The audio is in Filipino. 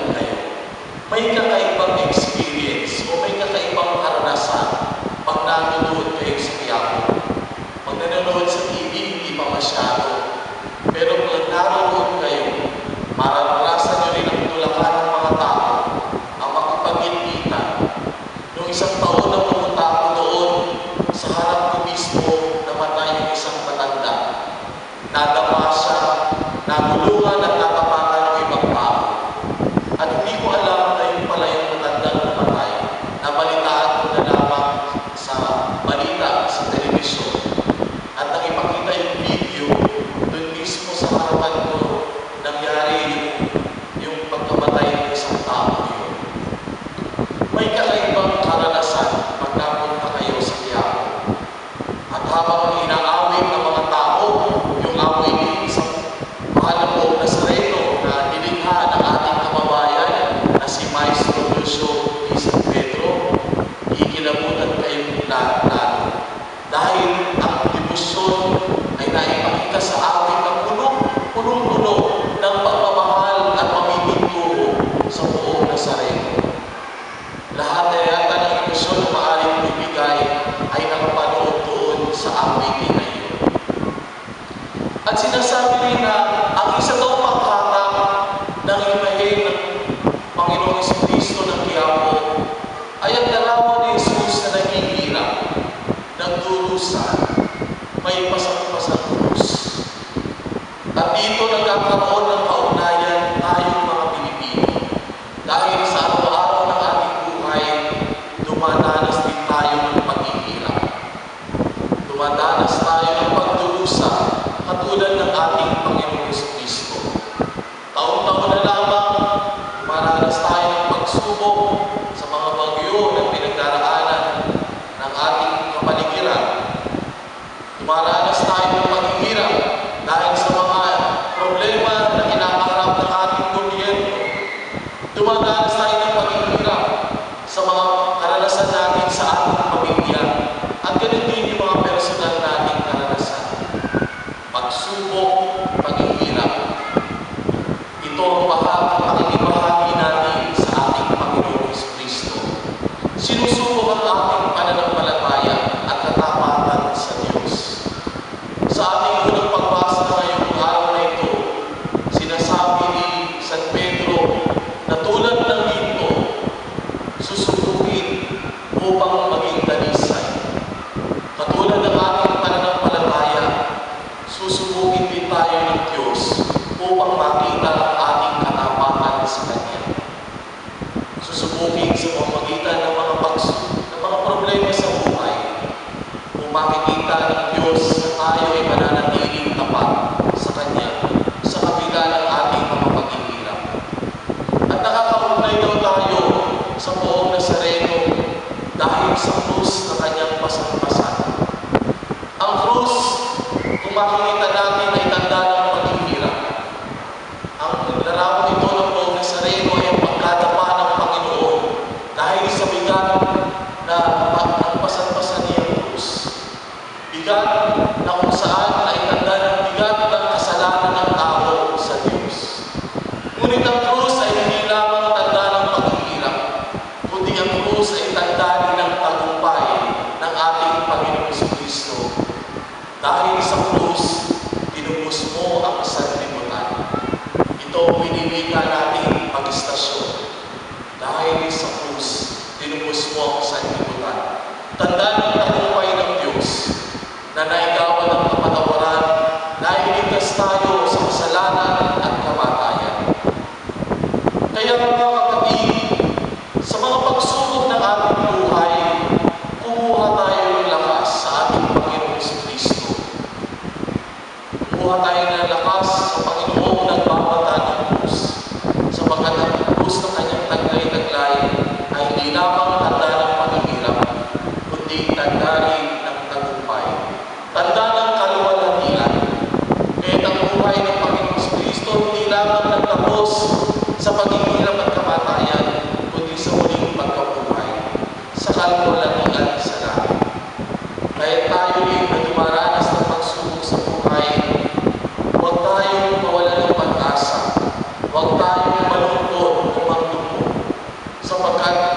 natin kayo, may kakaibang experience o may kakaibang karanasan pag nanonood kayo sa Quiapo. Pag nanonood sa TV, hindi pa masyado. Pero pag naroon kayo, mararanasan nyo rin ang tulakan ng mga tao, ang makipagintita. Noong isang taon, taas tayo ng pagdurusa katulad ng ating Panginoong Kristo. Tanda ng tagumpay ng Diyos na naigawan ng kapatawaran, nailigtas tayo sa kasalanan at kamatayan. Kaya mga kapatid, sa mga pagsubok ng ating buhay, kumuha tayo ng lakas sa ating Panginoong Kristo. Kumuha tayo ng lakas sa Panginoong nagbabata ng krus, sapagkat ang krus ng kanyang taglay-taglay ay hindi lamang landarin ng tagumpay. Ng kaluwalhatian, kahit ang buhay ng Panginoon Kristo hindi lamang sa paghihirap at kamatayan, kundi sa muling pagkabuhay, sa kaluwalhatian sa langit. Kaya tayo rin na ng pagsubok sa buhay, huwag tayong mawala ng pag-asa, huwag tayong malungkot o magdumo, sapagkat